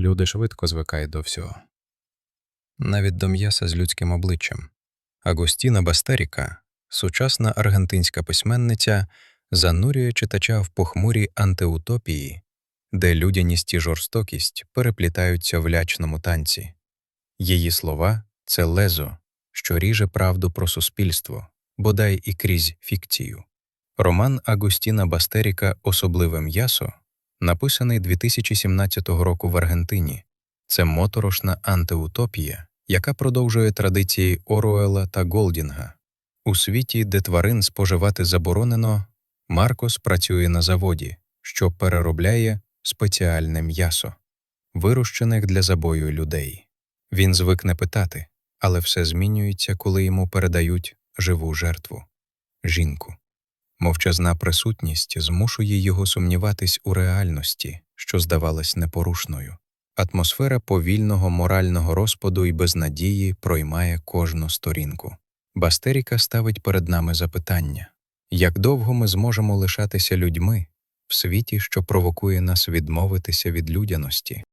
Люди швидко звикають до всього. Навіть до м'яса з людським обличчям. Агостіна Бастеріка, сучасна аргентинська письменниця, занурює читача в похмурі антиутопії, де людяність і жорстокість переплітаються в лячному танці. Її слова це лезо, що ріже правду про суспільство, бодай і крізь фікцію. Роман Агустіна Бастеріка Особливе м'ясо, написаний 2017 року в Аргентині. Це моторошна антиутопія, яка продовжує традиції Оруела та Голдінга. У світі, де тварин споживати заборонено, Маркос працює на заводі, що переробляє спеціальне м'ясо, вирощених для забою людей. Він звикне питати, але все змінюється, коли йому передають живу жертву жінку. Мовчазна присутність змушує його сумніватись у реальності, що здавалась непорушною. Атмосфера повільного морального розпаду і безнадії проймає кожну сторінку. Бастеріка ставить перед нами запитання як довго ми зможемо лишатися людьми в світі, що провокує нас відмовитися від людяності?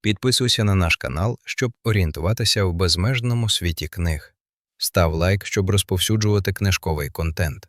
Підписуйся на наш канал, щоб орієнтуватися в безмежному світі книг. Став лайк, щоб розповсюджувати книжковий контент.